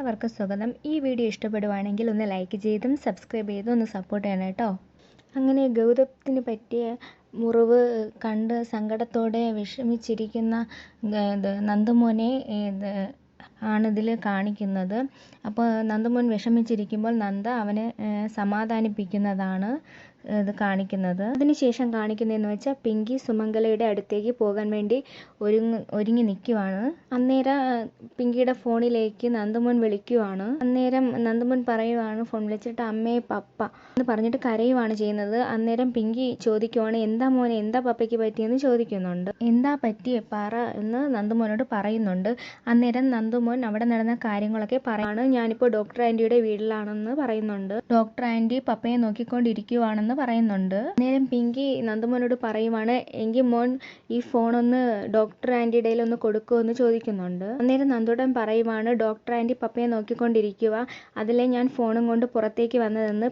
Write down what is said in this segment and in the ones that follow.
എല്ലാവർക്കും സ്വാഗതം ഈ വീഡിയോ ഇഷ്ടപ്പെടുവാണെങ്കിൽ ഒന്ന് ലൈക്ക് ചെയ്തും സബ്സ്ക്രൈബ് ചെയ്തും ഒന്ന് സപ്പോർട്ട് ചെയ്യണം കേട്ടോ. അങ്ങനെ ഗൗതത്തിന് പറ്റിയ മുറിവ് കണ്ട് സങ്കടത്തോടെ വിഷമിച്ചിരിക്കുന്ന നന്ദമോനെ ആണിതിൽ കാണിക്കുന്നത്. അപ്പോൾ നന്ദമോൻ വിഷമിച്ചിരിക്കുമ്പോൾ നന്ദ അവനെ സമാധാനിപ്പിക്കുന്നതാണ്. ഇത് കാണിക്കുന്നത്. അതിനുശേഷം കാണിക്കുന്നതെന്ന് വെച്ചാൽ പിങ്കി സുമംഗലയുടെ അടുത്തേക്ക് പോകാൻ വേണ്ടി ഒരുങ്ങി ഒരുങ്ങി നിൽക്കുവാണ് അന്നേരം പിങ്കിയുടെ ഫോണിലേക്ക് നന്ദമോൻ വിളിക്കുവാണ്. അന്നേരം നന്ദമോൻ പറയുവാണ് ഫോൺ വിളിച്ചിട്ട് അമ്മേ പപ്പ എന്ന് പറഞ്ഞിട്ട് കരയുവാണ് ചെയ്യുന്നത്. അന്നേരം പിങ്കി ചോദിക്കുവാണ് എന്താ മോനെ എന്താ പപ്പയ്ക്ക് പറ്റിയെന്ന് ചോദിക്കുന്നുണ്ട്. എന്താ പറ്റിയേ? പറ എന്ന് നന്ദമോനോട് പറയുന്നുണ്ട്. അന്നേരം നന്ദമോൻ അവിടെ നടന്ന കാര്യങ്ങളൊക്കെ പറയാണ്. ഞാനിപ്പോൾ ഡോക്ടർ ആന്റിയുടെ വീട്ടിലാണെന്ന് പറയുന്നുണ്ട്. ഡോക്ടർ ആന്റി പപ്പയെ നോക്കിക്കൊണ്ടിരിക്കുവാണെന്ന് പറയുന്നുണ്ട്. നേരം പിങ്കി നന്ദമോനോട് പറയുവാണ് എങ്കിൽ മോൻ ഈ ഫോൺ ഒന്ന് ഡോക്ടർ ആന്റിയുടെ ഒന്ന് കൊടുക്കുമോ എന്ന് ചോദിക്കുന്നുണ്ട്. അന്നേരം നന്ദുടൻ പറയുവാണ് ഡോക്ടർ ആന്റി പപ്പയെ നോക്കിക്കൊണ്ടിരിക്കുക അതിലെ ഞാൻ ഫോണും കൊണ്ട് പുറത്തേക്ക് വന്നതെന്ന്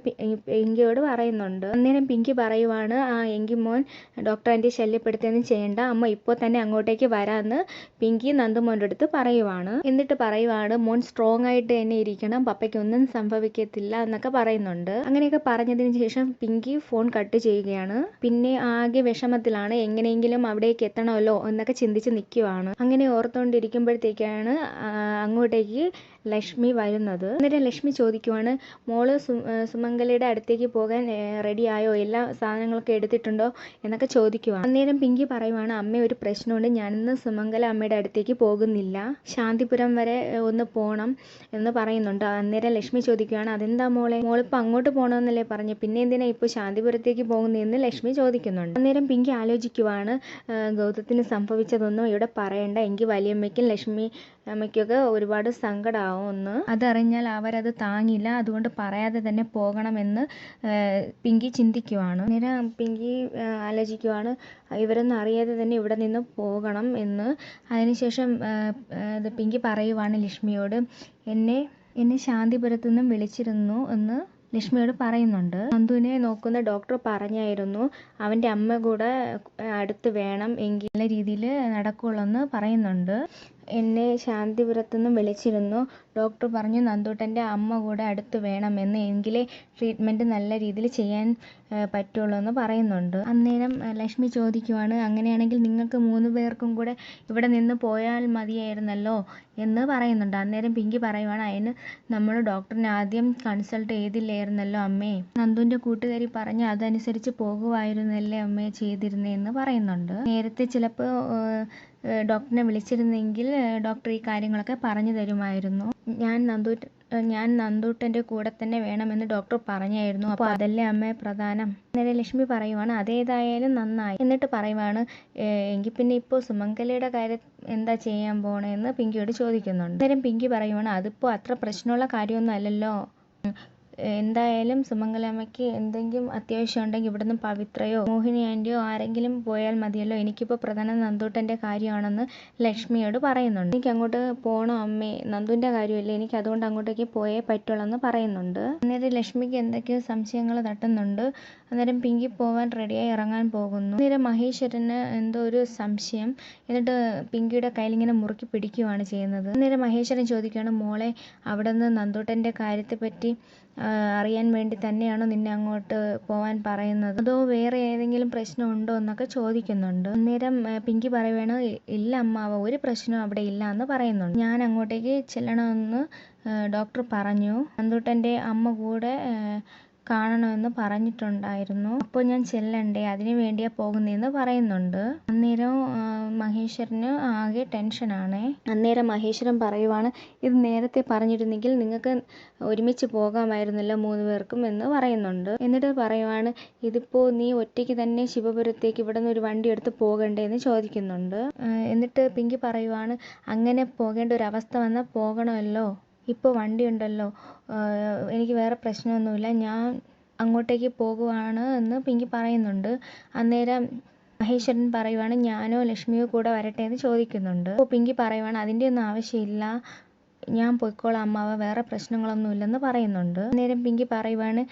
പിങ്കിയോട് പറയുന്നുണ്ട്. അന്നേരം പിങ്കി പറയുവാണ് ആ എങ്കിൽ മോൻ ഡോക്ടർ ആന്റി ശല്യപ്പെടുത്തുകയൊന്നും ചെയ്യണ്ട. അമ്മ ഇപ്പോൾ തന്നെ അങ്ങോട്ടേക്ക് വരാമെന്ന് പിങ്കി നന്ദുമോന്റെ അടുത്ത് പറയുവാണ്. എന്നിട്ട് പറയുവാണ് മോൻ സ്ട്രോങ് ആയിട്ട് തന്നെ ഇരിക്കണം. പപ്പയ്ക്ക് ഒന്നും സംഭവിക്കത്തില്ല എന്നൊക്കെ പറയുന്നുണ്ട്. അങ്ങനെയൊക്കെ പറഞ്ഞതിന് ശേഷം പിങ്കി ഫോൺ കട്ട് ചെയ്യുകയാണ്. പിന്നെ ആകെ വിഷമത്തിലാണ് എങ്ങനെയെങ്കിലും അവിടേക്ക് എത്തണമല്ലോ എന്നൊക്കെ ചിന്തിച്ച് നിൽക്കുവാണ് അങ്ങനെ ഓർത്തുകൊണ്ടിരിക്കുമ്പോഴത്തേക്കാണ് അങ്ങോട്ടേക്ക് ലക്ഷ്മി വരുന്നത്. അന്നേരം ലക്ഷ്മി ചോദിക്കുവാണ് മോൾ സുമംഗലയുടെ അടുത്തേക്ക് പോകാൻ റെഡി ആയോ? എല്ലാ സാധനങ്ങളൊക്കെ എടുത്തിട്ടുണ്ടോ? എന്നൊക്കെ ചോദിക്കുവാണ്. അന്നേരം പിങ്കി പറയുവാണ് അമ്മ ഒരു പ്രശ്നമുണ്ട്. ഞാനിന്ന് സുമംഗല അമ്മയുടെ അടുത്തേക്ക് പോകുന്നില്ല. ശാന്തിപുരം വരെ ഒന്ന് പോണം എന്ന് പറയുന്നുണ്ട്. അന്നേരം ലക്ഷ്മി ചോദിക്കുകയാണ് അതെന്താ മോളെ? മോളിപ്പോൾ അങ്ങോട്ട് പോകണമെന്നല്ലേ പറഞ്ഞു. പിന്നെ എന്തിനാ ഇപ്പോൾ ശാന്തിപുരത്തേക്ക് പോകുന്നതെന്ന് ലക്ഷ്മി ചോദിക്കുന്നുണ്ട്. അന്നേരം പിങ്കി ആലോചിക്കുവാണ് ഗൗതത്തിന് സംഭവിച്ചതൊന്നും ഇവിടെ പറയണ്ട. എങ്കിൽ വലിയമ്മയ്ക്കും ലക്ഷ്മി അമ്മയ്ക്കൊക്കെ ഒരുപാട് സങ്കടമാവും ഒന്ന്. അതറിഞ്ഞാൽ അവരത് താങ്ങില്ല. അതുകൊണ്ട് പറയാതെ തന്നെ പോകണമെന്ന് പിങ്കി ചിന്തിക്കുവാണ്. അന്നേരം പിങ്കി ആലോചിക്കുവാണ്. ഇവരൊന്നും അറിയാതെ തന്നെ ഇവിടെ നിന്ന് പോകണം എന്ന്. അതിനുശേഷം പിങ്കി പറയുവാണ് ലക്ഷ്മിയോട് എന്നെ എന്നെ ശാന്തിപുരത്തു നിന്നും വിളിച്ചിരുന്നു എന്ന് ലക്ഷ്മിയോട് പറയുന്നുണ്ട്. നന്ദുവിനെ നോക്കുന്ന ഡോക്ടർ പറഞ്ഞായിരുന്നു അവന്റെ അമ്മ കൂടെ അടുത്ത് വേണം എങ്കിൽ നല്ല രീതിയിൽ നടക്കുള്ളൂ എന്ന് പറയുന്നുണ്ട്. എന്നെ ശാന്തിപുരത്തു നിന്നും വിളിച്ചിരുന്നു. ഡോക്ടർ പറഞ്ഞു നന്ദൂട്ടന്റെ അമ്മ കൂടെ അടുത്ത് വേണമെന്ന്. എങ്കിലേ ട്രീറ്റ്മെന്റ് നല്ല രീതിയിൽ ചെയ്യാൻ പറ്റുള്ളൂ എന്ന് പറയുന്നുണ്ട്. അന്നേരം ലക്ഷ്മി ചോദിക്കുവാണ് അങ്ങനെയാണെങ്കിൽ നിങ്ങൾക്ക് മൂന്ന് പേർക്കും കൂടെ ഇവിടെ നിന്ന് പോയാൽ മതിയായിരുന്നല്ലോ എന്ന് പറയുന്നുണ്ട്. അന്നേരം പിങ്കി പറയുവാണ് അതിന് നമ്മൾ ഡോക്ടറിനെ ആദ്യം കൺസൾട്ട് ചെയ്തില്ലായിരുന്നല്ലോ അമ്മേ. നന്ദുവിന്റെ കൂട്ടുകാരി പറഞ്ഞ് അതനുസരിച്ച് പോകുമായിരുന്നല്ലേ അമ്മേ ചെയ്തിരുന്നേന്ന് പറയുന്നുണ്ട്. നേരത്തെ ചിലപ്പോൾ ഡോക്ടറിനെ വിളിച്ചിരുന്നെങ്കിൽ ഡോക്ടർ ഈ കാര്യങ്ങളൊക്കെ പറഞ്ഞു തരുമായിരുന്നു. ഞാൻ നന്ദൂട്ട് ഞാൻ നന്ദൂട്ടന്റെ കൂടെ തന്നെ വേണമെന്ന് ഡോക്ടർ പറഞ്ഞായിരുന്നു. അപ്പോൾ അതല്ലേ അമ്മ പ്രധാനം? നേരെ ലക്ഷ്മി പറയുവാണ് അതേതായാലും നന്നായി. എന്നിട്ട് പറയുവാണ് "ഏഹ്, എങ്കിൽ പിന്നെ ഇപ്പോൾ സുമംഗലയുടെ കാര്യം എന്താ ചെയ്യാൻ പോണേന്ന് പിങ്കിയോട് ചോദിക്കുന്നുണ്ട്. അന്നേരം പിങ്കി പറയുവാണ് അതിപ്പോൾ അത്ര പ്രശ്നമുള്ള കാര്യമൊന്നും അല്ലല്ലോ. എന്തായാലും സുമംഗലാമ്മയ്ക്ക് എന്തെങ്കിലും അത്യാവശ്യം ഉണ്ടെങ്കിൽ ഇവിടുന്ന് പവിത്രയോ മോഹിനി ആന്റിയോ ആരെങ്കിലും പോയാൽ മതിയല്ലോ. എനിക്കിപ്പോൾ പ്രധാന നന്ദൂട്ടന്റെ കാര്യമാണെന്ന് ലക്ഷ്മിയോട് പറയുന്നുണ്ട്. എനിക്ക് അങ്ങോട്ട് പോകണം അമ്മേ? നന്ദുവിന്റെ കാര്യമല്ലേ. എനിക്ക് അതുകൊണ്ട് അങ്ങോട്ടേക്ക് പോയേ പറ്റുള്ളൂ എന്ന് പറയുന്നുണ്ട്. അന്നേരം ലക്ഷ്മിക്ക് എന്തൊക്കെയോ സംശയങ്ങൾ തട്ടുന്നുണ്ട്. അന്നേരം പിങ്കി പോവാൻ റെഡിയായി ഇറങ്ങാൻ പോകുന്നു. അന്നേരം മഹേശ്വരന് എന്തോ ഒരു സംശയം. എന്നിട്ട് പിങ്കിയുടെ കയ്യിൽ ഇങ്ങനെ മുറുക്കി പിടിക്കുകയാണ് ചെയ്യുന്നത്. അന്നേരം മഹേശ്വരൻ ചോദിക്കുകയാണ് മോളെ അവിടെ നിന്ന് നന്ദൂട്ടന്റെ കാര്യത്തെപ്പറ്റി അറിയാൻ വേണ്ടി തന്നെയാണോ നിന്നെ അങ്ങോട്ട് പോവാൻ പറയുന്നത്? അതോ വേറെ ഏതെങ്കിലും പ്രശ്നം ഉണ്ടോ എന്നൊക്കെ ചോദിക്കുന്നുണ്ട്. അന്നേരം പിങ്കി പറയുവാണ് ഇല്ല അമ്മാവ ഒരു പ്രശ്നവും അവിടെ ഇല്ല എന്ന് പറയുന്നുണ്ട്. ഞാൻ അങ്ങോട്ടേക്ക് ചെല്ലണമെന്ന് ഡോക്ടർ പറഞ്ഞു. അന്തുട്ടന്റെ അമ്മ കൂടെ കാണണമെന്ന് പറഞ്ഞിട്ടുണ്ടായിരുന്നു. അപ്പോൾ ഞാൻ ചെല്ലണ്ടേ? അതിനു വേണ്ടിയാ പോകുന്നതെന്ന് പറയുന്നുണ്ട്. അന്നേരം മഹേശ്വരന് ആകെ ടെൻഷനാണേ. അന്നേരം മഹേശ്വരൻ പറയുവാണ് ഇത് നേരത്തെ പറഞ്ഞിരുന്നെങ്കിൽ നിങ്ങൾക്ക് ഒരുമിച്ച് പോകാമായിരുന്നല്ലോ മൂന്ന് പേർക്കും എന്ന് പറയുന്നുണ്ട്. എന്നിട്ട് പറയുവാണ് ഇതിപ്പോൾ നീ ഒറ്റയ്ക്ക് തന്നെ ശിവപുരത്തേക്ക് ഇവിടെ നിന്ന് ഒരു വണ്ടി എടുത്ത് പോകണ്ടേ എന്ന് ചോദിക്കുന്നുണ്ട് എന്നിട്ട് പിങ്കി പറയുവാണ് അങ്ങനെ പോകേണ്ട ഒരു അവസ്ഥ വന്നാൽ പോകണമല്ലോ. ഇപ്പോൾ വണ്ടി ഉണ്ടല്ലോ എനിക്ക് വേറെ പ്രശ്നമൊന്നുമില്ല. ഞാൻ അങ്ങോട്ടേക്ക് പോകുവാണ് എന്ന് പിങ്കി പറയുന്നുണ്ട്. അന്നേരം മഹേശ്വരൻ പറയുവാണ് ഞാനോ ലക്ഷ്മിയോ കൂടെ വരട്ടെ എന്ന് ചോദിക്കുന്നുണ്ട്. അപ്പോൾ പിങ്കി പറയുവാണ് അതിന്റെ ഒന്നും ആവശ്യമില്ല. ഞാൻ പൊയ്ക്കോളാം അമ്മാവ വേറെ പ്രശ്നങ്ങളൊന്നുമില്ലെന്ന് പറയുന്നുണ്ട്. അന്നേരം പിങ്കി പറയുവാണ്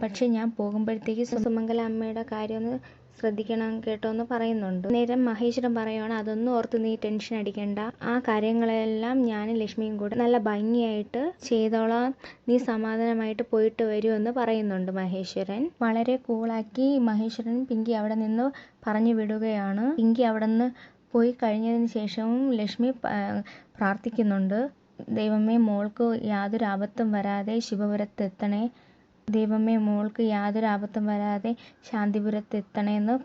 പക്ഷെ പക്ഷേ ഞാൻ പോകുമ്പോഴത്തേക്ക് സുമംഗല അമ്മയുടെ കാര്യം ഒന്ന് ശ്രദ്ധിക്കണം കേട്ടോ എന്ന് പറയുന്നുണ്ട്. നേരം മഹേശ്വരൻ പറയുവാണ് അതൊന്നും ഓർത്ത് നീ ടെൻഷൻ അടിക്കണ്ട. ആ കാര്യങ്ങളെല്ലാം ഞാനും ലക്ഷ്മിയും കൂടെ നല്ല ഭംഗിയായിട്ട് ചെയ്തോളാം. നീ സമാധാനമായിട്ട് പോയിട്ട് വരൂ എന്ന് പറയുന്നുണ്ട് മഹേശ്വരൻ. വളരെ കൂളാക്കി മഹേശ്വരൻ പിങ്കി അവിടെ നിന്ന് പറഞ്ഞു വിടുകയാണ്. പിങ്കി അവിടെ നിന്ന് പോയി കഴിഞ്ഞതിന് ശേഷവും ലക്ഷ്മി പ്രാർത്ഥിക്കുന്നുണ്ട്. ദൈവമേ മോൾക്ക് യാതൊരു ആപത്തും വരാതെ ശിവപുരത്ത് എത്തണേ ദൈവമേ മോൾക്ക് യാതൊരു ആപത്തും വരാതെ ശാന്തിപുരത്ത് എത്തണേ എന്ന്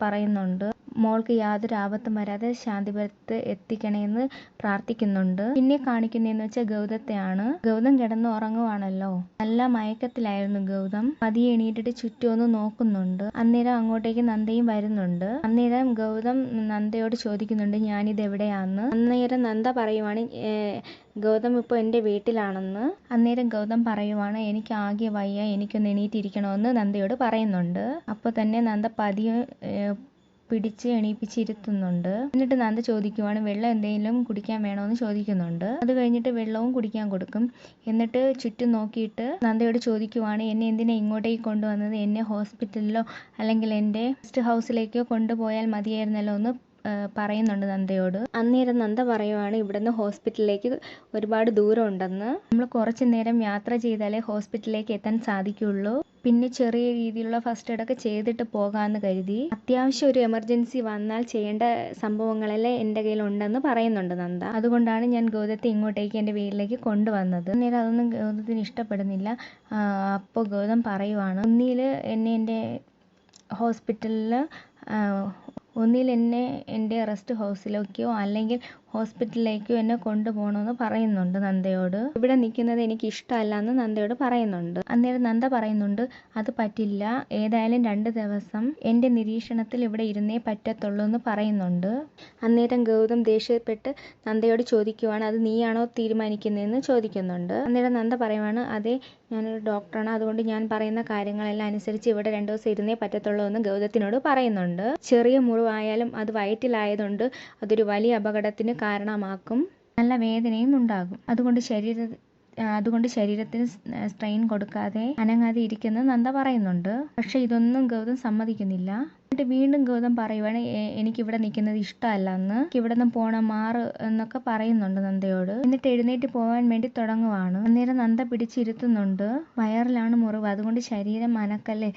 പറയുന്നുണ്ട്. മോൾക്ക് യാതൊരു ആപത്തും വരാതെ ശാന്തിപുരത്ത് എത്തിക്കണേന്ന് പ്രാർത്ഥിക്കുന്നുണ്ട്. പിന്നെ കാണിക്കുന്നതെന്ന് വെച്ചാൽ ഗൗതത്തെയാണ്. ഗൗതം കിടന്ന് ഉറങ്ങുവാണല്ലോ. നല്ല മയക്കത്തിലായിരുന്നു ഗൗതം. പതിയെ എണീറ്റിട്ട് ചുറ്റും നോക്കുന്നുണ്ട്. അന്നേരം അങ്ങോട്ടേക്ക് നന്ദയും വരുന്നുണ്ട്. അന്നേരം ഗൗതം നന്ദയോട് ചോദിക്കുന്നുണ്ട് ഞാനിത് എവിടെയാന്ന് അന്നേരം നന്ദ പറയുവാണ് ഗൗതം ഇപ്പോൾ എന്റെ വീട്ടിലാണെന്ന്. അന്നേരം ഗൗതം പറയുവാണ് എനിക്ക് ആകെ വയ്യ എനിക്കൊന്ന് എണീറ്റിരിക്കണമെന്ന് നന്ദയോട് പറയുന്നുണ്ട്. അപ്പോൾ തന്നെ നന്ദ പതിയെ പിടിച്ച് എണീപ്പിച്ചിരുത്തുന്നുണ്ട്. എന്നിട്ട് നന്ദ ചോദിക്കുവാണ് വെള്ളം എന്തെങ്കിലും കുടിക്കാൻ വേണമെന്ന് ചോദിക്കുന്നുണ്ട്. അത് കഴിഞ്ഞിട്ട് വെള്ളവും കുടിക്കാൻ കൊടുക്കും. എന്നിട്ട് ചുറ്റും നോക്കിയിട്ട് നന്ദയോട് ചോദിക്കുവാണ് എന്നെ എന്തിനാ ഇങ്ങോട്ടേക്ക് കൊണ്ടുവന്നത്? എന്നെ ഹോസ്പിറ്റലിലോ അല്ലെങ്കിൽ എന്റെ ഗസ്റ്റ് ഹൗസിലേക്കോ കൊണ്ടുപോയാൽ മതിയായിരുന്നല്ലോ എന്ന് പറയുന്നുണ്ട് നന്ദയോട്. അന്നേരം നന്ദ പറയുവാണ് ഇവിടുന്ന് ഹോസ്പിറ്റലിലേക്ക് ഒരുപാട് ദൂരം ഉണ്ടെന്ന് നമ്മൾ കുറച്ചു നേരം യാത്ര ചെയ്താലേ ഹോസ്പിറ്റലിലേക്ക് എത്താൻ സാധിക്കുള്ളൂ. പിന്നെ ചെറിയ രീതിയിലുള്ള ഫസ്റ്റ് എയ്ഡ് ഒക്കെ ചെയ്തിട്ട് പോകാമെന്ന് കരുതി. അത്യാവശ്യം ഒരു എമർജൻസി വന്നാൽ ചെയ്യേണ്ട സംഭവങ്ങളെല്ലാം എന്റെ കയ്യിലുണ്ടെന്ന് പറയുന്നുണ്ട് നന്ദ. അതുകൊണ്ടാണ് ഞാൻ ഗൗതത്തെ ഇങ്ങോട്ടേക്ക് എന്റെ വീട്ടിലേക്ക് കൊണ്ടുവന്നത്. അന്നേരം അതൊന്നും ഗൗതത്തിന് ഇഷ്ടപ്പെടുന്നില്ല. അപ്പോൾ ഗൗതം പറയുവാണ് ഒന്നിൽ എന്നെ എന്റെ ഹോസ്പിറ്റലിൽ ഒന്നിൽ എന്നെ എന്റെ റെസ്റ്റ് ഹൗസിലേക്കോ അല്ലെങ്കിൽ ഹോസ്പിറ്റലിലേക്കോ എന്നെ കൊണ്ടുപോകണമെന്ന് പറയുന്നുണ്ട് നന്ദയോട്. ഇവിടെ നിൽക്കുന്നത് എനിക്ക് ഇഷ്ടമല്ല എന്ന് നന്ദയോട് പറയുന്നുണ്ട്. അന്നേരം നന്ദ പറയുന്നുണ്ട് അത് പറ്റില്ല. ഏതായാലും രണ്ട് ദിവസം എന്റെ നിരീക്ഷണത്തിൽ ഇവിടെ ഇരുന്നേ പറ്റത്തുള്ളൂ എന്ന് പറയുന്നുണ്ട്. അന്നേരം ഗൗതം ദേഷ്യപ്പെട്ട് നന്ദയോട് ചോദിക്കുവാണ് അത് നീയാണോ തീരുമാനിക്കുന്നതെന്ന് ചോദിക്കുന്നുണ്ട്. അന്നേരം നന്ദ പറയുവാണ് അതെ ഞാനൊരു ഡോക്ടറാണ്. അതുകൊണ്ട് ഞാൻ പറയുന്ന കാര്യങ്ങളെല്ലാം അനുസരിച്ച് ഇവിടെ രണ്ടു ദിവസം ഇരുന്നേ പറ്റത്തുള്ളൂ എന്ന് ഗൗതത്തിനോട് പറയുന്നുണ്ട്. ചെറിയ മുറിവായാലും അത് വയറ്റിലായതുകൊണ്ട് അതൊരു വലിയ അപകടത്തിന് കാരണമാക്കും. നല്ല വേദനയും ഉണ്ടാകും. അതുകൊണ്ട് ശരീര അതുകൊണ്ട് ശരീരത്തിന് സ്ട്രെയിൻ കൊടുക്കാതെ അനങ്ങാതെ ഇരിക്കുന്നത് നന്ദ പറയുന്നുണ്ട്. പക്ഷെ ഇതൊന്നും ഗൗതം സമ്മതിക്കുന്നില്ല. എന്നിട്ട് വീണ്ടും ഗൗതം പറയുവാണ് എനിക്കിവിടെ നിൽക്കുന്നത് ഇഷ്ടമല്ല എന്ന്. ഇവിടെ നിന്ന് പോണം മാറ് എന്നൊക്കെ പറയുന്നുണ്ട് നന്ദയോട്. എന്നിട്ട് എഴുന്നേറ്റ് പോകാൻ വേണ്ടി തുടങ്ങുവാണ്. അന്നേരം നന്ദ പിടിച്ചിരുത്തുന്നുണ്ട്. വയറിലാണ് മുറിവ്. അതുകൊണ്ട് ശരീരം അനക്കല്ലേ?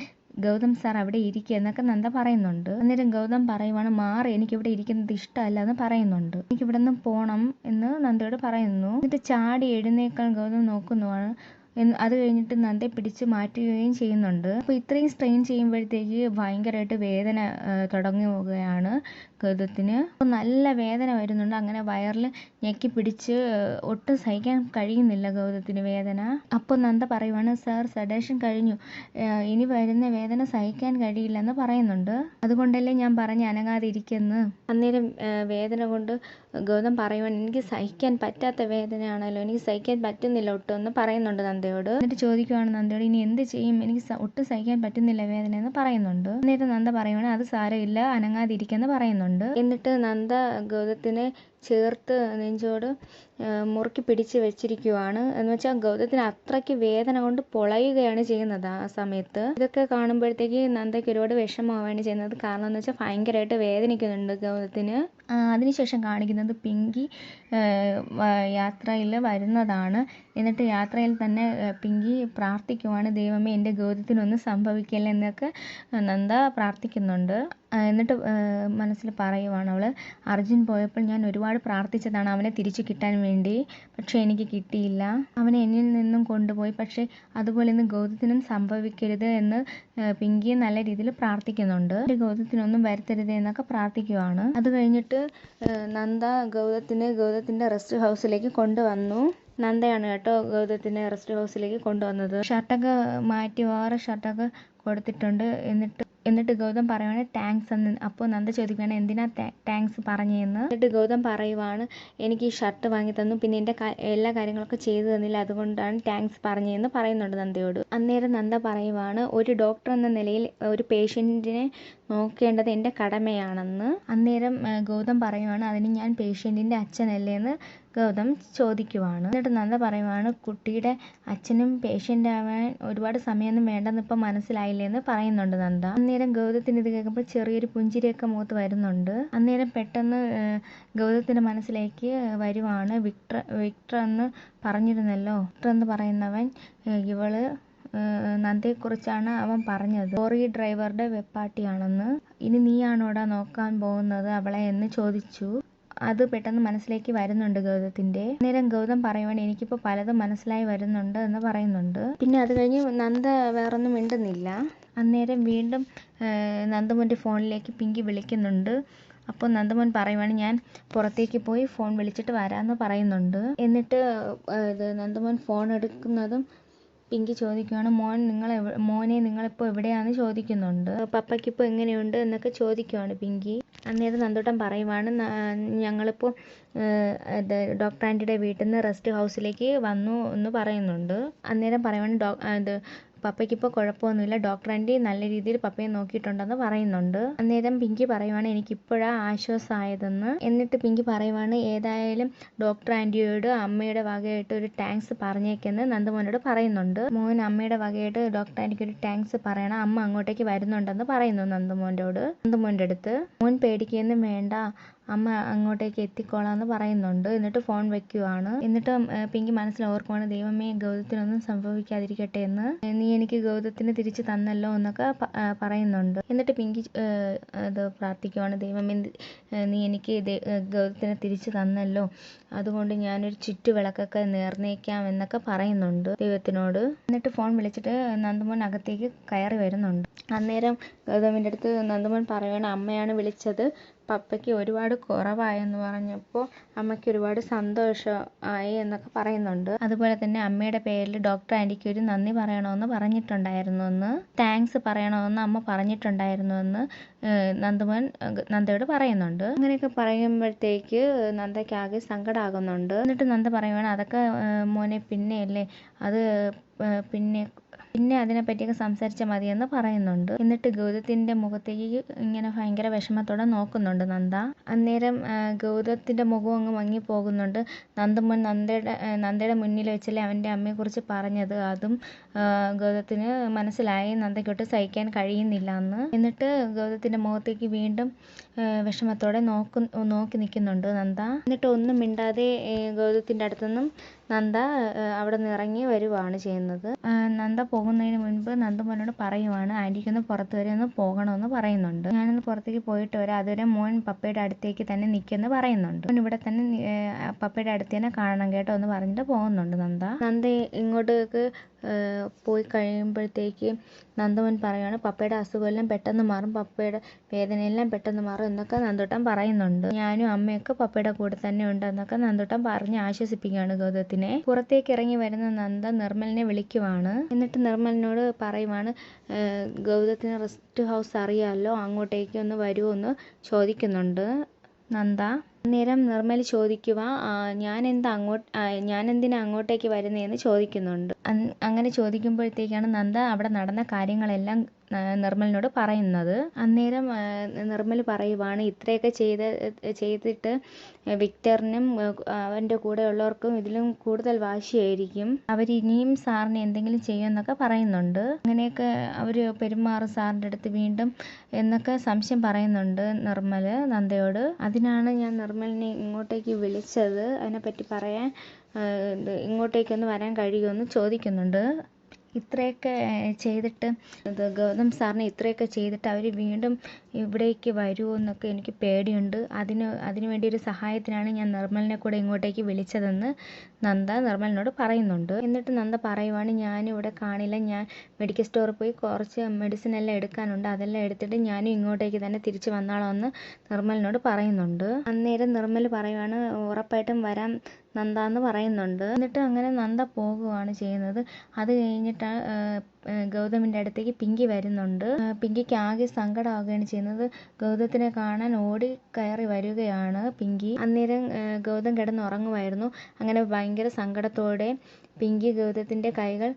ഗൗതം സാർ അവിടെ ഇരിക്കുക എന്നൊക്കെ നന്ദ പറയുന്നുണ്ട്. അന്നേരം ഗൗതം പറയുവാണ് മാറി എനിക്കിവിടെ ഇരിക്കുന്നത് ഇഷ്ടമല്ല എന്ന് പറയുന്നുണ്ട്. എനിക്ക് ഇവിടെ നിന്ന് പോകണം എന്ന് നന്ദയോട് പറയുന്നു. എന്നിട്ട് ചാടി എഴുന്നേക്കാൻ ഗൗതം നോക്കുന്നതാണ് അത് കഴിഞ്ഞിട്ട് നന്ദയെ പിടിച്ച് മാറ്റുകയും ചെയ്യുന്നുണ്ട്. അപ്പോൾ ഇത്രയും സ്ട്രെയിൻ ചെയ്യുമ്പോഴത്തേക്ക് ഭയങ്കരമായിട്ട് വേദന തുടങ്ങി തുടങ്ങുകയാണ്. ഗൗതത്തിന് നല്ല വേദന വരുന്നുണ്ട്. അങ്ങനെ വയറിൽ ഞെക്കി പിടിച്ച് ഒട്ടും സഹിക്കാൻ കഴിയുന്നില്ല ഗൗതത്തിന് വേദന. അപ്പോൾ നന്ദ പറയുവാണ് സർ സഡേഷൻ കഴിഞ്ഞു. ഇനി വരുന്ന വേദന സഹിക്കാൻ കഴിയില്ലെന്ന് പറയുന്നുണ്ട്. അതുകൊണ്ടല്ലേ ഞാൻ പറഞ്ഞ് അനങ്ങാതിരിക്കുന്നു. അന്നേരം വേദന കൊണ്ട് ഗൗതം പറയുവാൻ എനിക്ക് സഹിക്കാൻ പറ്റാത്ത വേദനയാണല്ലോ. എനിക്ക് സഹിക്കാൻ പറ്റുന്നില്ല ഒട്ടും എന്ന് പറയുന്നുണ്ട് നന്ദയോട്. എന്നിട്ട് ചോദിക്കുവാണ് നന്ദയോട് ഇനി എന്ത് ചെയ്യും? എനിക്ക് ഒട്ടും സഹിക്കാൻ പറ്റുന്നില്ല വേദന എന്ന് പറയുന്നുണ്ട്. അന്നേരം നന്ദ പറയുവാണ് അത് സാരമില്ല. അനങ്ങാതിരിക്കുന്നു പറയുന്നുണ്ട്. എന്നിട്ട് നന്ദ ഗൗതത്തിനെ ചേർത്ത് നെഞ്ചോട് മുറുക്കി പിടിച്ച് വെച്ചിരിക്കുവാണ്. എന്ന് വെച്ചാൽ ഗൗതത്തിന് അത്രയ്ക്ക് വേദന കൊണ്ട് പൊളയുകയാണ് ചെയ്യുന്നത് ആ സമയത്ത്. ഇതൊക്കെ കാണുമ്പോഴത്തേക്ക് നന്ദയ്ക്ക് ഒരുപാട് വിഷമമാവുകയാണ് ചെയ്യുന്നത്. കാരണം എന്ന് വെച്ചാൽ ഭയങ്കരമായിട്ട് വേദനിക്കുന്നുണ്ട് ഗൗതത്തിന്. അതിനുശേഷം കാണിക്കുന്നത് പിങ്കി യാത്രയിൽ വരുന്നതാണ്. എന്നിട്ട് യാത്രയിൽ തന്നെ പിങ്കി പ്രാർത്ഥിക്കുവാണ്. ദൈവമേ എന്റെ ഗൗതത്തിനൊന്നും സംഭവിക്കില്ല എന്നൊക്കെ നന്ദ പ്രാർത്ഥിക്കുന്നുണ്ട്. എന്നിട്ട് മനസ്സിൽ പറയുവാണ് അവൾ അർജുൻ പോയപ്പോൾ ഞാൻ ഒരുപാട് പ്രാർത്ഥിച്ചതാണ്. അവനെ തിരിച്ചു കിട്ടാൻ വേണ്ടി പക്ഷേ എനിക്ക് കിട്ടിയില്ല. അവനെ എന്നിൽ നിന്നും കൊണ്ടുപോയി. പക്ഷേ അതുപോലെ ഇന്ന് ഗൗതത്തിനും സംഭവിക്കരുത് എന്ന് പിങ്കി നല്ല രീതിയിൽ പ്രാർത്ഥിക്കുന്നുണ്ട്. ഗൗതത്തിനൊന്നും വരുത്തരുത് എന്നൊക്കെ പ്രാർത്ഥിക്കുവാണ്. അത് കഴിഞ്ഞിട്ട് നന്ദ ഗൗതത്തിനെ ഗൗതത്തിന്റെ റെസ്റ്റ് ഹൗസിലേക്ക് കൊണ്ടുവന്നു. നന്ദയാണ് കേട്ടോ ഗൗതത്തിനെ റെസ്റ്റ് ഹൗസിലേക്ക് കൊണ്ടുവന്നത്. ഷർട്ടൊക്കെ മാറ്റി വേറെ ഷർട്ടൊക്കെ കൊടുത്തിട്ടുണ്ട്. എന്നിട്ട് എന്നിട്ട് ഗൗതം പറയുവാണ് താങ്ക്സ് എന്ന്. അപ്പോൾ നന്ദ ചോദിക്കുകയാണ് എന്തിനാ താങ്ക്സ് പറഞ്ഞതെന്ന് എന്നിട്ട് ഗൗതം പറയുവാണ് എനിക്ക് ഈ ഷർട്ട് വാങ്ങി തന്നു പിന്നെ എന്റെ എല്ലാ കാര്യങ്ങളൊക്കെ ചെയ്തു തന്നില്ല അതുകൊണ്ടാണ് താങ്ക്സ് പറഞ്ഞതെന്ന് പറയുന്നുണ്ട് നന്ദയോട്. അന്നേരം നന്ദ പറയുവാണ് ഒരു ഡോക്ടർ എന്ന നിലയിൽ ഒരു പേഷ്യന്റിനെ നോക്കേണ്ടത് എന്റെ കടമയാണെന്ന്. അന്നേരം ഗൗതം പറയുവാണ് അതിന് ഞാൻ പേഷ്യന്റിന്റെ അച്ഛനല്ലേ എന്ന്. ഗൗതം ചോദിക്കുവാണ്. എന്നിട്ട് നന്ദ പറയുവാണ് കുട്ടിയുടെ അച്ഛനും പേഷ്യന്റ് ആവാൻ ഒരുപാട് സമയമൊന്നും വേണ്ടെന്ന് ഇപ്പം മനസ്സിലായില്ലേ? എന്ന് പറയുന്നുണ്ട് നന്ദ. അന്നേരം ഗൗതത്തിന് ഇത് കേൾക്കുമ്പോൾ ചെറിയൊരു പുഞ്ചിരിയൊക്കെ മുഖത്ത് വരുന്നുണ്ട്. അന്നേരം പെട്ടെന്ന് ഗൗതത്തിന്റെ മനസ്സിലേക്ക് വരുവാണ്. വിക്ടർ വിക്ടർ എന്ന് പറഞ്ഞിരുന്നല്ലോ? വിക്ടർ എന്ന് പറയുന്നവൻ ഇവൾ നന്ദയെക്കുറിച്ചാണ് അവൻ പറഞ്ഞത്. ലോറി ഡ്രൈവറുടെ വെപ്പാട്ടിയാണെന്ന്. ഇനി നീയാണോടാ നോക്കാൻ പോകുന്നത് അവളെ? എന്ന് ചോദിച്ചു. അത് പെട്ടെന്ന് മനസ്സിലേക്ക് വരുന്നുണ്ട് ഗൗതത്തിന്റെ അന്നേരം ഗൗതം പറയുവാണ് എനിക്കിപ്പോൾ പലതും മനസ്സിലായി വരുന്നുണ്ട് എന്ന് പറയുന്നുണ്ട്. പിന്നെ അത് കഴിഞ്ഞ് നന്ദ വേറൊന്നും മിണ്ടുന്നില്ല. അന്നേരം വീണ്ടും നന്ദമോന്റെ ഫോണിലേക്ക് പിങ്കി വിളിക്കുന്നുണ്ട്. അപ്പോൾ നന്ദമോൻ പറയുവാണ് ഞാൻ പുറത്തേക്ക് പോയി ഫോൺ വിളിച്ചിട്ട് വരാമെന്ന് പറയുന്നുണ്ട്. എന്നിട്ട് ഇത് നന്ദമോൻ ഫോൺ എടുക്കുന്നതും പിങ്കി ചോദിക്കുകയാണ് മോൻ നിങ്ങൾ മോനെ നിങ്ങളിപ്പോൾ എവിടെയാണെന്ന് ചോദിക്കുന്നുണ്ട്? പപ്പയ്ക്കിപ്പോൾ എങ്ങനെയുണ്ട്? എന്നൊക്കെ ചോദിക്കുവാണ് പിങ്കി. അന്നേരം നന്ദോട്ടം പറയുവാണ് ഞങ്ങളിപ്പോ ഞങ്ങളിപ്പോൾ ഡോക്ടർ ആന്റിയുടെ വീട്ടിൽ നിന്ന് റെസ്റ്റ് ഹൗസിലേക്ക് വന്നു എന്ന് പറയുന്നുണ്ട്. അന്നേരം പറയുവാണ് ഡോ ഇത് പപ്പയ്ക്കിപ്പോൾ കുഴപ്പമൊന്നുമില്ല. ഡോക്ടർ ആന്റി നല്ല രീതിയിൽ പപ്പയെ നോക്കിയിട്ടുണ്ടെന്ന് പറയുന്നുണ്ട്. അന്നേരം പിങ്കി പറയുവാണ് എനിക്കിപ്പോഴാണ് ആശ്വാസമായതെന്ന്. എന്നിട്ട് പിങ്കി പറയുവാണ് ഏതായാലും ഡോക്ടർ ആന്റിയോട് അമ്മയുടെ വകയായിട്ട് ഒരു ടാങ്ക്സ് പറഞ്ഞേക്കെന്ന് നന്ദമോനോട് പറയുന്നുണ്ട്. മോൻ അമ്മയുടെ വകയായിട്ട് ഡോക്ടർ ആന്റിക്ക് ഒരു ടാങ്ക്സ് പറയണം. അമ്മ അങ്ങോട്ടേക്ക് വരുന്നുണ്ടെന്ന് പറയുന്നു നന്ദമോനോട്. നന്ദമോന്റെ അടുത്ത് മോൻ പേടിക്കുകയൊന്നും വേണ്ട. അമ്മ അങ്ങോട്ടേക്ക് എത്തിക്കോളാം എന്ന് പറയുന്നുണ്ട്. എന്നിട്ട് ഫോൺ വെക്കുവാണ്. എന്നിട്ട് പിങ്കി മനസ്സിൽ ഓർക്കുവാണ് ദൈവമേ ഗൗതത്തിനൊന്നും സംഭവിക്കാതിരിക്കട്ടെ എന്ന്. നീ എനിക്ക് ഗൗതത്തിന് തിരിച്ചു തന്നല്ലോ എന്നൊക്കെ പറയുന്നുണ്ട്. എന്നിട്ട് പിങ്കി അത് പ്രാർത്ഥിക്കുവാണ് ദൈവമേ നീ എനിക്ക് ഗൗതത്തിനെ തിരിച്ചു തന്നല്ലോ. അതുകൊണ്ട് ഞാനൊരു ചുറ്റുവിളക്കൊക്കെ നേർന്നേക്കാം എന്നൊക്കെ പറയുന്നുണ്ട് ദൈവത്തിനോട്. എന്നിട്ട് ഫോൺ വിളിച്ചിട്ട് നന്ദമോൻ അകത്തേക്ക് കയറി വരുന്നുണ്ട്. അന്നേരം ഗൗതമിന്റെ അടുത്ത് നന്ദമോൻ പറയുകയാണ് അമ്മയാണ് വിളിച്ചത്. പപ്പയ്ക്ക് ഒരുപാട് കുറവായെന്ന് പറഞ്ഞപ്പോൾ അമ്മയ്ക്ക് ഒരുപാട് സന്തോഷം ആയി എന്നൊക്കെ പറയുന്നുണ്ട്. അതുപോലെ തന്നെ അമ്മയുടെ പേരിൽ ഡോക്ടർ ആന്റിക്ക് ഒരു നന്ദി പറയണമെന്ന് പറഞ്ഞിട്ടുണ്ടായിരുന്നു എന്ന് താങ്ക്സ് പറയണമെന്ന് അമ്മ പറഞ്ഞിട്ടുണ്ടായിരുന്നു എന്ന് നന്ദമോൻ നന്ദയോട് പറയുന്നുണ്ട്. അങ്ങനെയൊക്കെ പറയുമ്പോഴത്തേക്ക് നന്ദയ്ക്ക് ആകെ സങ്കടമാകുന്നുണ്ട് എന്നിട്ട് നന്ദ പറയുവാണ് അതൊക്കെ മോനെ പിന്നെയല്ലേ? അത് പിന്നെ പിന്നെ അതിനെപ്പറ്റിയൊക്കെ സംസാരിച്ചാൽ മതിയെന്ന് പറയുന്നുണ്ട്. എന്നിട്ട് ഗൗതത്തിന്റെ മുഖത്തേക്ക് ഇങ്ങനെ ഭയങ്കര വിഷമത്തോടെ നോക്കുന്നുണ്ട് നന്ദ. അന്നേരം ഗൗതത്തിന്റെ മുഖം അങ്ങ് മങ്ങി പോകുന്നുണ്ട്. നന്ദമോൻ നന്ദയുടെ നന്ദയുടെ മുന്നിൽ വെച്ചല്ലേ അവന്റെ അമ്മയെക്കുറിച്ച് പറഞ്ഞത്. അതും ഗൗതത്തിന് മനസ്സിലായി നന്ദയ്ക്കൊട്ട് സഹിക്കാൻ കഴിയുന്നില്ല എന്ന് എന്നിട്ട് ഗൗതത്തിന്റെ മുഖത്തേക്ക് വീണ്ടും വിഷമത്തോടെ നോക്കു നോക്കി നിൽക്കുന്നുണ്ട് നന്ദ. എന്നിട്ട് ഒന്നും മിണ്ടാതെ ഗൗതത്തിന്റെ അടുത്തുനിന്നും നന്ദ അവിടെ നിന്ന് ഇറങ്ങി വരുവാണ് ചെയ്യുന്നത്. നന്ദ പോകുന്നതിന് മുൻപ് നന്ദമോനോട് പറയുവാണ് ആന്റിക്കൊന്ന് പുറത്ത് വരെ ഒന്ന് പോകണമെന്ന് പറയുന്നുണ്ട്. ഞാനൊന്ന് പുറത്തേക്ക് പോയിട്ട് വരാം. അതുവരെ മോൻ പപ്പയുടെ അടുത്തേക്ക് തന്നെ നിൽക്കുമെന്ന് പറയുന്നുണ്ട്. മോൻ ഇവിടെ തന്നെ പപ്പയുടെ അടുത്ത് തന്നെ കാണണം കേട്ടോ എന്ന് പറഞ്ഞിട്ട് പോകുന്നുണ്ട് നന്ദ. നന്ദ ഇങ്ങോട്ടേക്ക് പോയി കഴിയുമ്പോഴത്തേക്ക് നന്ദമോൻ പറയുകയാണ് പപ്പയുടെ അസുഖമെല്ലാം പെട്ടെന്ന് മാറും പപ്പയുടെ വേദനയെല്ലാം പെട്ടെന്ന് മാറും എന്നൊക്കെ നന്ദുട്ടൻ പറയുന്നുണ്ട്. ഞാനും അമ്മയൊക്കെ പപ്പയുടെ കൂടെ തന്നെ ഉണ്ട് എന്നൊക്കെ നന്ദുട്ടൻ പറഞ്ഞ് ആശ്വസിപ്പിക്കുകയാണ് ഗൗതത്തിനെ. പുറത്തേക്ക് ഇറങ്ങി വരുന്ന നന്ദ നിർമ്മലിനെ വിളിക്കുവാണ്. എന്നിട്ട് നിർമ്മലിനോട് പറയുവാണ് "ഏഹ്, ഗൗതത്തിന് റെസ്റ്റ് ഹൗസ് അറിയാമല്ലോ അങ്ങോട്ടേക്ക് ഒന്ന് വരുമോ എന്ന് ചോദിക്കുന്നുണ്ട്. നന്ദ അന്നേരം നിർമ്മൽ ചോദിക്കുക ഞാനെന്താ അങ്ങോട്ട് ഞാനെന്തിനാ അങ്ങോട്ടേക്ക് വരുന്നതെന്ന് ചോദിക്കുന്നുണ്ട്. അങ്ങനെ ചോദിക്കുമ്പോഴത്തേക്കാണ് നന്ദ അവിടെ നടന്ന കാര്യങ്ങളെല്ലാം നിർമ്മലിനോട് പറയുന്നത്. അന്നേരം നിർമ്മൽ പറയുവാണ് ഇത്രയൊക്കെ ചെയ്ത് ചെയ്തിട്ട് വിക്ടറിനും അവന്റെ കൂടെയുള്ളവർക്കും ഇതിലും കൂടുതൽ വാശിയായിരിക്കും. അവർ ഇനിയും സാറിന് എന്തെങ്കിലും ചെയ്യുമെന്നൊക്കെ പറയുന്നുണ്ട്. അങ്ങനെയൊക്കെ അവർ പെരുമാറും സാറിന്റെ അടുത്ത് വീണ്ടും എന്നൊക്കെ സംശയം പറയുന്നുണ്ട് നിർമ്മൽ നന്ദയോട്. അതിനാണ് ഞാൻ നിർമ്മലിനെ ഇങ്ങോട്ടേക്ക് വിളിച്ചത്. അതിനെപ്പറ്റി പറയാൻ ഇങ്ങോട്ടേക്കൊന്ന് വരാൻ കഴിയുമെന്ന് ചോദിക്കുന്നുണ്ട്. ഇത്രയൊക്കെ ചെയ്തിട്ട് ഇത് ഗൗതം സാറിന് ഇത്രയൊക്കെ ചെയ്തിട്ട് അവർ വീണ്ടും ഇവിടേക്ക് വരുമോ എന്നൊക്കെ എനിക്ക് പേടിയുണ്ട്. അതിന് അതിനു വേണ്ടി ഒരു സഹായത്തിനാണ് ഞാൻ നിർമ്മലിനെ കൂടെ ഇങ്ങോട്ടേക്ക് വിളിച്ചതെന്ന് നന്ദ നിർമ്മലിനോട് പറയുന്നുണ്ട്. എന്നിട്ട് നന്ദ പറയുവാണ് ഞാനിവിടെ കാണില്ല. ഞാൻ മെഡിക്കൽ സ്റ്റോറിൽ പോയി കുറച്ച് മെഡിസിൻ എല്ലാം എടുക്കാനുണ്ട്. അതെല്ലാം എടുത്തിട്ട് ഞാനും ഇങ്ങോട്ടേക്ക് തന്നെ തിരിച്ചു വന്നോളാമെന്ന് നിർമ്മലിനോട് പറയുന്നുണ്ട്. അന്നേരം നിർമ്മൽ പറയുവാണ് ഉറപ്പായിട്ടും വരാം. നന്ദ എന്ന് പറയുന്നുണ്ട്. എന്നിട്ട് അങ്ങനെ നന്ദ പോവുകയാണ് ചെയ്യുന്നത്. അത് കഴിഞ്ഞിട്ട് ഗൗതമിന്റെ അടുത്തേക്ക് പിങ്കി വരുന്നുണ്ട്. പിങ്കിക്ക് ആകെ സങ്കടമാവുകയാണ് ചെയ്യുന്നത്. ഗൗതത്തിനെ കാണാൻ ഓടി കയറി വരികയാണ് പിങ്കി. അന്നേരം ഗൗതം കിടന്നുറങ്ങുമായിരുന്നു. അങ്ങനെ ഭയങ്കര സങ്കടത്തോടെ പിങ്കി ഗൗതത്തിന്റെ കൈകൾ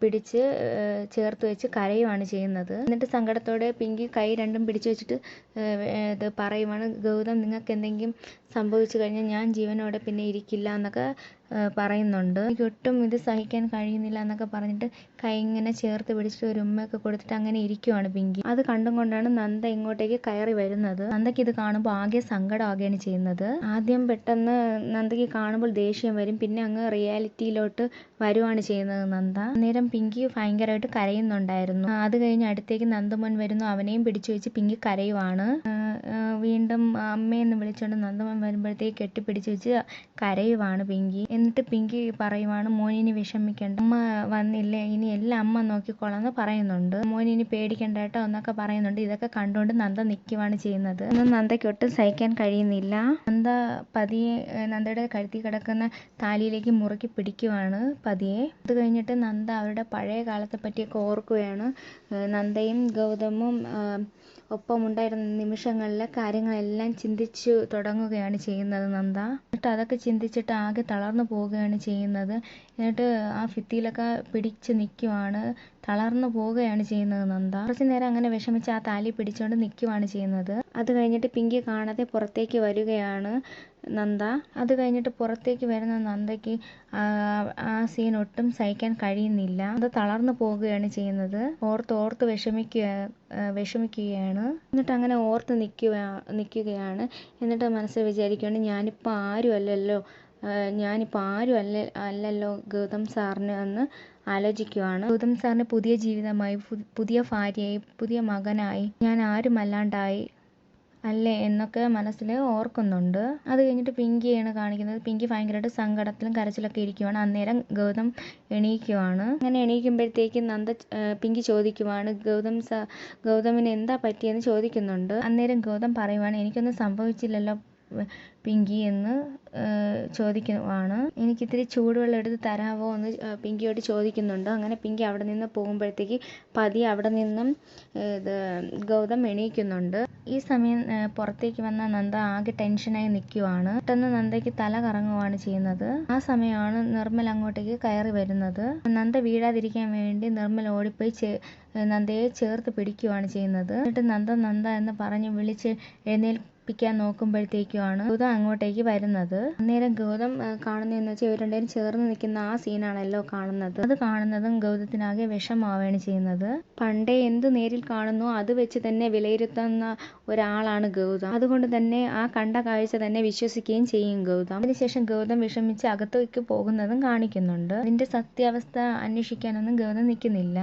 പിടിച്ച് ചേർത്ത് വെച്ച് കരയുവാണ് ചെയ്യുന്നത്. എന്നിട്ട് സങ്കടത്തോടെ പിങ്കി കൈ രണ്ടും പിടിച്ചു വെച്ചിട്ട് ഇത് പറയുവാണ് ഗൗതം നിങ്ങൾക്ക് എന്തെങ്കിലും സംഭവിച്ചു കഴിഞ്ഞാൽ ഞാൻ ജീവനോടെ പിന്നെ ഇരിക്കില്ല എന്നൊക്കെ പറയുന്നുണ്ട്. എനിക്കൊട്ടും ഇത് സഹിക്കാൻ കഴിയുന്നില്ല എന്നൊക്കെ പറഞ്ഞിട്ട് കൈ ഇങ്ങനെ ചേർത്ത് പിടിച്ചിട്ട് ഒരു ഉമ്മയൊക്കെ കൊടുത്തിട്ട് അങ്ങനെ ഇരിക്കുവാണ് പിങ്കി. അത് കണ്ടും കൊണ്ടാണ് നന്ദ ഇങ്ങോട്ടേക്ക് കയറി വരുന്നത്. നന്ദയ്ക്ക് ഇത് കാണുമ്പോൾ ആകെ സങ്കടമാകുകയാണ് ചെയ്യുന്നത്. ആദ്യം പെട്ടെന്ന് നന്ദയ്ക്ക് കാണുമ്പോൾ ദേഷ്യം വരും. പിന്നെ അങ്ങ് റിയാലിറ്റിയിലോട്ട് വരുവാണ് ചെയ്യുന്നത് നന്ദ. അന്നേരം പിങ്കി ഭയങ്കരമായിട്ട് കരയുന്നുണ്ടായിരുന്നു. അത് കഴിഞ്ഞ് അടുത്തേക്ക് നന്ദമോൻ വരുന്നു. അവനെയും പിടിച്ചു വെച്ച് പിങ്കി കരയുവാണ്. വീണ്ടും അമ്മയെന്ന് വിളിച്ചുകൊണ്ട് നന്ദമോൻ വരുമ്പോഴത്തേക്ക് കെട്ടിപ്പിടിച്ച് വെച്ച് കരയുവാണ് പിങ്കി. എന്നിട്ട് പിങ്കി പറയുവാണ് മോനിനി വിഷമിക്കണ്ട. അമ്മ വന്നില്ലേ ഇനി എല്ലാം അമ്മ നോക്കിക്കോളാം എന്ന് പറയുന്നുണ്ട്. മോനിനി പേടിക്കണ്ട കേട്ടോ എന്നൊക്കെ പറയുന്നുണ്ട്. ഇതൊക്കെ കണ്ടുകൊണ്ട് നന്ദ നിൽക്കുവാണ് ചെയ്യുന്നത്. ഒന്നും നന്ദയ്ക്ക് ഒട്ടും സഹിക്കാൻ കഴിയുന്നില്ല. നന്ദ പതിയെ നന്ദയുടെ കഴുത്തി കിടക്കുന്ന താലിയിലേക്ക് മുറുക്കി പിടിക്കുവാണ് പതിയെ. അത് കഴിഞ്ഞിട്ട് നന്ദ അവരുടെ പഴയ കാലത്തെ പറ്റിയൊക്കെ ഓർക്കുകയാണ്. നന്ദയും ഗൗതമും ഒപ്പമുണ്ടായിരുന്ന നിമിഷങ്ങളിലെ കാര്യങ്ങളെല്ലാം ചിന്തിച്ചു തുടങ്ങുകയാണ് ചെയ്യുന്നത് നന്ദ. എന്നിട്ട് അതൊക്കെ ചിന്തിച്ചിട്ട് ആകെ തളർന്നു പോവുകയാണ് ചെയ്യുന്നത്. എന്നിട്ട് ആ ഭിത്തിയിലൊക്കെ പിടിച്ച് നിൽക്കുവാണ് തളർന്നു പോവുകയാണ് ചെയ്യുന്നത് നന്ദ. കുറച്ചു നേരം അങ്ങനെ വിഷമിച്ച് ആ താലി പിടിച്ചുകൊണ്ട് നിൽക്കുവാണ് ചെയ്യുന്നത്. അത് കഴിഞ്ഞിട്ട് പിങ്കി കാണാതെ പുറത്തേക്ക് വരികയാണ് നന്ദ. അത് കഴിഞ്ഞിട്ട് പുറത്തേക്ക് വരുന്ന നന്ദയ്ക്ക് ആ സീൻ ഒട്ടും സഹിക്കാൻ കഴിയുന്നില്ല. അത് തളർന്നു പോവുകയാണ് ചെയ്യുന്നത്. ഓർത്ത് ഓർത്ത് വിഷമിക്കുക വിഷമിക്കുകയാണ്. എന്നിട്ട് അങ്ങനെ ഓർത്ത് നിൽക്കുക നിൽക്കുകയാണ് എന്നിട്ട് മനസ്സിൽ വിചാരിക്കുകയാണ് ഞാനിപ്പോൾ ആരും അല്ലല്ലോ ഞാനിപ്പോൾ ആരും അല്ല അല്ലല്ലോ ഗൗതം സാറിന് എന്ന് ആലോചിക്കുവാണ്. ഗൗതം സാറിന് പുതിയ ജീവിതമായി പുതിയ ഭാര്യയായി പുതിയ മകനായി ഞാൻ ആരുമല്ലാണ്ടായി അല്ലേ എന്നൊക്കെ മനസ്സിൽ ഓർക്കുന്നുണ്ട്. അത് കഴിഞ്ഞിട്ട് പിങ്കിയാണ് കാണിക്കുന്നത്. പിങ്കി ഭയങ്കരമായിട്ട് സങ്കടത്തിലും കരച്ചിലൊക്കെ ഇരിക്കുവാണ്. അന്നേരം ഗൗതം എണീക്കുവാണ്. അങ്ങനെ എണീക്കുമ്പോഴത്തേക്കും നന്ദ പിങ്കി ചോദിക്കുവാണ് ഗൗതം സ ഗൗതമിന് എന്താ പറ്റിയെന്ന് ചോദിക്കുന്നുണ്ട്. അന്നേരം ഗൗതം പറയുവാണ് എനിക്കൊന്നും സംഭവിച്ചില്ലല്ലോ പിങ്കി എന്ന് ചോദിക്കുവാണ്. എനിക്കിത്തിരി ചൂടുവെള്ളം എടുത്ത് തരാമോ എന്ന് പിങ്കിയോട് ചോദിക്കുന്നുണ്ട്. അങ്ങനെ പിങ്കി അവിടെ നിന്ന് പോകുമ്പോഴത്തേക്ക് പതി അവിടെ നിന്നും ഇത് ഗൗതം എണീക്കുന്നുണ്ട്. ഈ സമയം പുറത്തേക്ക് വന്ന നന്ദ ആകെ ടെൻഷനായി നിൽക്കുവാണ്. പെട്ടെന്ന് നന്ദയ്ക്ക് തല കറങ്ങുവാണ് ചെയ്യുന്നത്. ആ സമയമാണ് നിർമ്മൽ അങ്ങോട്ടേക്ക് കയറി വരുന്നത്. നന്ദ വീഴാതിരിക്കാൻ വേണ്ടി നിർമ്മൽ ഓടിപ്പോയി നന്ദയെ ചേർത്ത് പിടിക്കുവാണ് ചെയ്യുന്നത്. എന്നിട്ട് നന്ദ നന്ദ എന്ന് പറഞ്ഞ് വിളിച്ച് എഴുന്നേൽ പ്പിക്കാൻ നോക്കുമ്പോഴത്തേക്കുമാണ് ഗൗതം അങ്ങോട്ടേക്ക് വരുന്നത്. അന്നേരം ഗൗതം കാണുന്നതെന്ന് വെച്ചാൽ ഇവർ രണ്ടുപേരും ചേർന്ന് നിൽക്കുന്ന ആ സീനാണല്ലോ കാണുന്നത്. അത് കാണുന്നതും ഗൗതത്തിനാകെ വിഷമാവുകയാണ് ചെയ്യുന്നത്. പണ്ടേ എന്ത് നേരിൽ കാണുന്നു അത് വെച്ച് തന്നെ വിലയിരുത്തുന്ന ഒരാളാണ് ഗൗതം. അതുകൊണ്ട് തന്നെ ആ കണ്ട കാഴ്ച തന്നെ വിശ്വസിക്കുകയും ചെയ്യും ഗൗതം. അതിനുശേഷം ഗൗതം വിഷമിച്ച് അകത്തേക്ക് പോകുന്നതും കാണിക്കുന്നുണ്ട്. അതിന്റെ സത്യാവസ്ഥ അന്വേഷിക്കാനൊന്നും ഗൗതം നിൽക്കുന്നില്ല.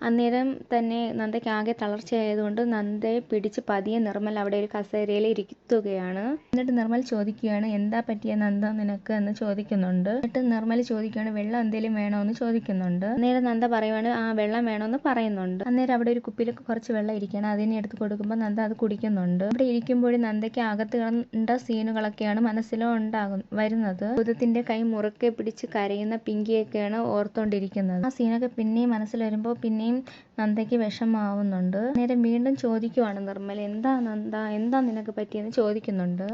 അന്നേരം തന്നെ നന്ദയ്ക്ക് ആകെ തളർച്ചയായതുകൊണ്ട് നന്ദയെ പിടിച്ച് പതിയെ നിർമ്മൽ അവിടെ ഒരു കസേരയിൽ ഇരുത്തുകയാണ് എന്നിട്ട് നിർമ്മൽ ചോദിക്കുകയാണ് എന്താ പറ്റിയ നന്ദ നിനക്ക്? എന്ന് ചോദിക്കുന്നുണ്ട്. എന്നിട്ട് നിർമ്മൽ ചോദിക്കുകയാണ് വെള്ളം എന്തെങ്കിലും വേണോ? എന്ന് ചോദിക്കുന്നുണ്ട്. അന്നേരം നന്ദ പറയുവാണ് ആ വെള്ളം വേണമെന്ന് പറയുന്നുണ്ട്. അന്നേരം അവിടെ ഒരു കുപ്പിയിൽ കുറച്ച് വെള്ളം ഇരിക്കുകയാണ്. അതിനെ എടുത്ത് കൊടുക്കുമ്പോൾ നന്ദ അത് കുടിക്കുന്നുണ്ട്. അവിടെ ഇരിക്കുമ്പോഴും നന്ദയ്ക്ക് അകത്ത് കണ്ട സീനുകളൊക്കെയാണ് മനസ്സിലോ ഉണ്ടാകും വരുന്നത്. ഭൂതത്തിന്റെ കൈ മുറുക്കെ പിടിച്ച് കരയുന്ന പിങ്കിയൊക്കെയാണ് ഓർത്തോണ്ടിരിക്കുന്നത്. ആ സീനൊക്കെ പിന്നെയും മനസ്സിൽ വരുമ്പോൾ പിന്നെ പിന്നെയും നന്ദയ്ക്ക് വിഷമാവുന്നുണ്ട്. നേരം വീണ്ടും ചോദിക്കുവാണ് നിർമ്മൽ എന്താ നന്ദ എന്താ നിനക്ക് പറ്റിയെന്ന് ചോദിക്കുന്നുണ്ട്?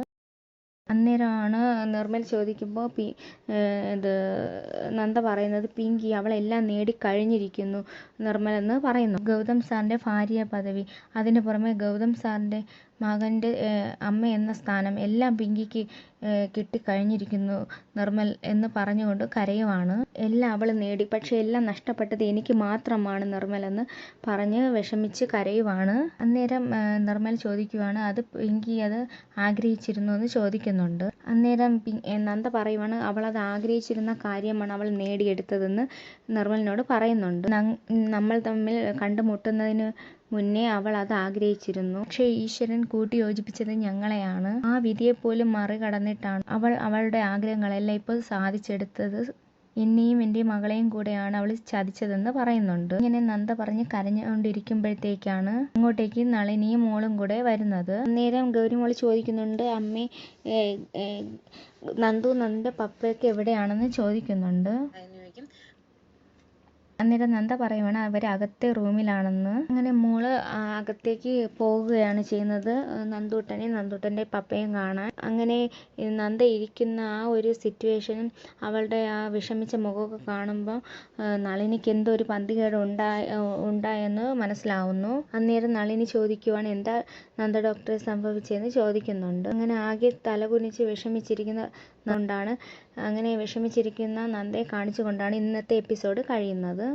അന്നേരമാണ് നിർമ്മൽ ചോദിക്കുമ്പോൾ പി ഇത് നന്ദ പറയുന്നത് പിങ്കി അവളെല്ലാം നേടിക്കഴിഞ്ഞിരിക്കുന്നു നിർമ്മൽ എന്ന് പറയുന്നു. ഗൗതം സാറിന്റെ ഭാര്യ പദവി. അതിന് പുറമെ ഗൗതം സാറിന്റെ മകന്റെ അമ്മ എന്ന സ്ഥാനം എല്ലാം പിങ്കിക്ക് കിട്ടിക്കഴിഞ്ഞിരിക്കുന്നു. നിർമ്മൽ എന്ന് പറഞ്ഞുകൊണ്ട് കരയുവാണ്. എല്ലാം അവൾ നേടി. പക്ഷെ എല്ലാം നഷ്ടപ്പെട്ടത് എനിക്ക് മാത്രമാണ് നിർമ്മൽ എന്ന് പറഞ്ഞ് വിഷമിച്ച് കരയുവാണ്. അന്നേരം നിർമ്മൽ ചോദിക്കുവാണ് അത് പിങ്കി അത് ആഗ്രഹിച്ചിരുന്നു എന്ന് ചോദിക്കുന്നുണ്ട്. അന്നേരം നന്ദ പറയുവാണ് അവൾ അത് ആഗ്രഹിച്ചിരുന്ന കാര്യമാണ് അവൾ നേടിയെടുത്തതെന്ന് നിർമ്മലിനോട് പറയുന്നുണ്ട്. നമ്മൾ തമ്മിൽ കണ്ടുമുട്ടുന്നതിന് മുന്നേ അവൾ അത് ആഗ്രഹിച്ചിരുന്നു. പക്ഷേ ഈശ്വരൻ കൂട്ടിയോജിപ്പിച്ചത് ഞങ്ങളെയാണ്. ആ വിധിയെപ്പോലും മറികടന്നിട്ടാണ് അവൾ അവളുടെ ആഗ്രഹങ്ങളെല്ലാം ഇപ്പോൾ സാധിച്ചെടുത്തത്. എന്നെയും എന്റെ മകളെയും കൂടെയാണ് അവൾ ചതിച്ചതെന്ന് പറയുന്നുണ്ട്. ഇങ്ങനെ നന്ദ പറഞ്ഞ് കരഞ്ഞുകൊണ്ടിരിക്കുമ്പോഴത്തേക്കാണ് അങ്ങോട്ടേക്ക് നളിനിയും മോളും കൂടെ വരുന്നത്. അന്നേരം മോൾ ചോദിക്കുന്നുണ്ട് അമ്മേ നന്ദു നന്ദന്റെ പപ്പയൊക്കെ എവിടെയാണെന്ന് ചോദിക്കുന്നുണ്ട്. അന്നേരം നന്ദ പറയുവാണ് അവർ അകത്തെ റൂമിലാണെന്ന്. അങ്ങനെ മോൾ അകത്തേക്ക് പോവുകയാണ് ചെയ്യുന്നത്. നന്ദൂട്ടനെ നന്ദൂട്ടന്റെ പപ്പയും കാണാൻ. അങ്ങനെ നന്ദ ഇരിക്കുന്ന ആ ഒരു സിറ്റുവേഷനും അവളുടെ ആ വിഷമിച്ച മുഖമൊക്കെ കാണുമ്പോൾ നളിനിക്ക് എന്തോ ഒരു പന്തികേട് ഉണ്ടായ ഉണ്ടായെന്ന് മനസ്സിലാവുന്നു. അന്നേരം നളിനി ചോദിക്കുവാണ് എന്താ നന്ദ ഡോക്ടറെ സംഭവിച്ചതെന്ന് ചോദിക്കുന്നുണ്ട്. അങ്ങനെ ആകെ തലകുനിച്ച് വിഷമിച്ചിരിക്കുന്ന കൊണ്ടാണ് അങ്ങനെ വിഷമിച്ചിരിക്കുന്ന നന്ദയെ കാണിച്ചുകൊണ്ടാണ് ഇന്നത്തെ എപ്പിസോഡ് കഴിയുന്നത്.